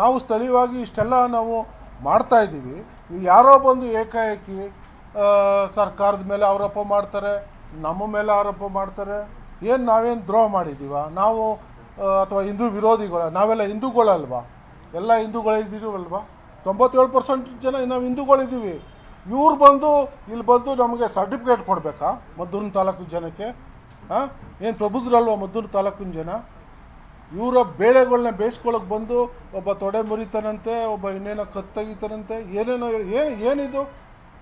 ನಾವು ಸ್ಥಳೀಯವಾಗಿ ಇಷ್ಟೆಲ್ಲ ನಾವು ಮಾಡ್ತಾ ಇದ್ದೀವಿ. ಯಾರೋ ಬಂದು ಏಕಾಏಕಿ ಸರ್ಕಾರದ ಮೇಲೆ ಆರೋಪ ಮಾಡ್ತಾರೆ, ನಮ್ಮ ಮೇಲೆ ಆರೋಪ ಮಾಡ್ತಾರೆ, ಏನು ನಾವೇನು ದ್ರೋಹ ಮಾಡಿದ್ದೀವ? ನಾವು ಅಥವಾ ಹಿಂದೂ ವಿರೋಧಿಗಳ, ನಾವೆಲ್ಲ ಹಿಂದೂಗಳಲ್ವಾ? ಎಲ್ಲ ಹಿಂದೂಗಳಿದ್ದೀವಲ್ವಾ ತೊಂಬತ್ತೇಳು ಪರ್ಸೆಂಟ್ ಜನ ನಾವು ಹಿಂದೂಗಳಿದ್ದೀವಿ. ಇವ್ರು ಬಂದು, ಇಲ್ಲಿ ಬಂದು ನಮಗೆ ಸರ್ಟಿಫಿಕೇಟ್ ಕೊಡಬೇಕಾ ಮದ್ದೂರಿನ ತಾಲೂಕು ಜನಕ್ಕೆ? ಹಾಂ ಏನು ಪ್ರಬುದ್ಧರಲ್ವ ಮದ್ದೂರು ತಾಲೂಕಿನ ಜನ? ಇವರ ಬೇಳೆಗಳನ್ನ ಬೇಯಿಸ್ಕೊಳಕ್ಕೆ ಬಂದು ಒಬ್ಬ ತೊಡೆ ಮುರಿತಾನಂತೆ, ಒಬ್ಬ ಇನ್ನೇನೋ ಕತ್ತಗಿತಾನಂತೆ, ಏನೇನೋ ಏನು ಏನಿದು?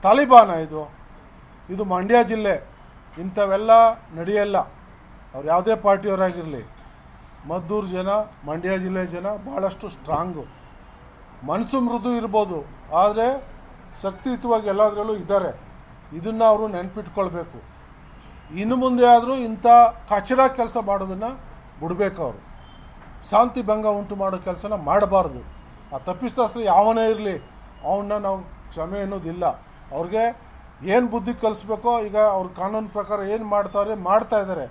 ತಾಲಿಬಾನ ಇದು. ಇದು ಮಂಡ್ಯ ಜಿಲ್ಲೆ. ಇಂಥವೆಲ್ಲ ನಡೆಯಲ್ಲ. ಅವ್ರು ಯಾವುದೇ ಪಾರ್ಟಿಯವರಾಗಿರಲಿ. ಮದ್ದೂರು ಜನ, ಮಂಡ್ಯ ಜಿಲ್ಲೆ ಜನ ಭಾಳಷ್ಟು ಸ್ಟ್ರಾಂಗು. ಮನಸ್ಸು ಮೃದು ಇರ್ಬೋದು. ಆದರೆ ಶಕ್ತಿಯುತವಾಗಿ ಎಲ್ಲದರಲ್ಲೂ ಇದ್ದಾರೆ. ಇದನ್ನು ಅವರು ನೆನಪಿಟ್ಕೊಳ್ಬೇಕು. ಇನ್ನು ಮುಂದೆ ಆದರೂ ಇಂಥ ಕಚರ ಕೆಲಸ ಮಾಡೋದನ್ನು ಬಿಡಬೇಕು ಅವರು. ಶಾಂತಿ ಭಂಗ ಉಂಟು ಮಾಡೋ ಕೆಲಸನ ಮಾಡಬಾರ್ದು. ಆ ತಪ್ಪಿಸ್ತಾಸ್ತ್ರ ಯಾವನೇ ಇರಲಿ ಅವನ್ನ ನಾವು ಕ್ಷಮೆ ಅನ್ನೋದಿಲ್ಲ ಅವ್ರಿಗೆ ಏನು ಬುದ್ಧಿ ಕಲಿಸ್ಬೇಕೋ, ಈಗ ಅವ್ರ ಕಾನೂನು ಪ್ರಕಾರ ಏನು ಮಾಡ್ತಾರೆ, ಮಾಡ್ತಾ ಇದ್ದಾರೆ.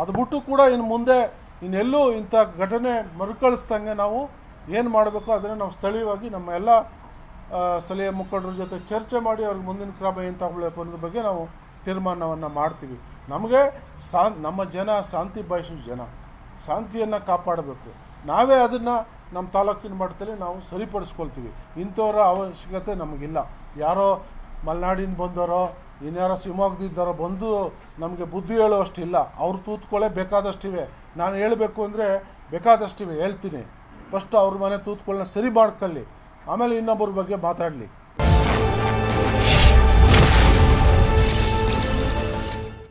ಅದು ಬಿಟ್ಟು ಕೂಡ ಇನ್ನು ಮುಂದೆ ಇನ್ನೆಲ್ಲೂ ಇಂಥ ಘಟನೆ ಮರುಕಳಿಸ್ದಂಗೆ ನಾವು ಏನು ಮಾಡಬೇಕೋ ಅದನ್ನು ನಾವು ಸ್ಥಳೀಯವಾಗಿ ನಮ್ಮ ಎಲ್ಲ ಸ್ಥಳೀಯ ಮುಖಂಡರ ಜೊತೆ ಚರ್ಚೆ ಮಾಡಿ ಅವ್ರಿಗೆ ಮುಂದಿನ ಕ್ರಮ ಏನು ತಗೊಳ್ಬೇಕು ಅನ್ನೋದ್ರ ಬಗ್ಗೆ ನಾವು ತೀರ್ಮಾನವನ್ನು ಮಾಡ್ತೀವಿ. ನಮಗೆ ಸಾ, ನಮ್ಮ ಜನ, ಶಾಂತಿ ಬಯಸೋ ಜನ. ಶಾಂತಿಯನ್ನು ಕಾಪಾಡಬೇಕು. ನಾವೇ ಅದನ್ನು ನಮ್ಮ ತಾಲೂಕಿನ ಮಟ್ಟದಲ್ಲಿ ನಾವು ಸರಿಪಡಿಸ್ಕೊಳ್ತೀವಿ. ಇಂಥವರ ಅವಶ್ಯಕತೆ ನಮಗಿಲ್ಲ. ಯಾರೋ ಮಲೆನಾಡಿಂದ ಬಂದವರೋ, ಇನ್ಯಾರೋ ಶಿವಮೊಗ್ಗದಿದ್ದಾರೋ ಬಂದು ನಮಗೆ ಬುದ್ಧಿ ಹೇಳುವಷ್ಟಿಲ್ಲ. ಅವ್ರು ತೂತ್ಕೊಳ್ಳೆ ಬೇಕಾದಷ್ಟಿವೆ. ನಾನು ಹೇಳಬೇಕು ಅಂದರೆ ಬೇಕಾದಷ್ಟಿವೆ. ಹೇಳ್ತೀನಿ. ಫಸ್ಟ್ ಅವ್ರ ಮನೆ ತೂತ್ಕೊಳ್ಳನ್ನ ಸರಿ ಮಾಡ್ಕೊಳ್ಳಿ. ಆಮೇಲೆ ಇನ್ನೊಬ್ಬರ ಬಗ್ಗೆ ಮಾತಾಡಲಿ.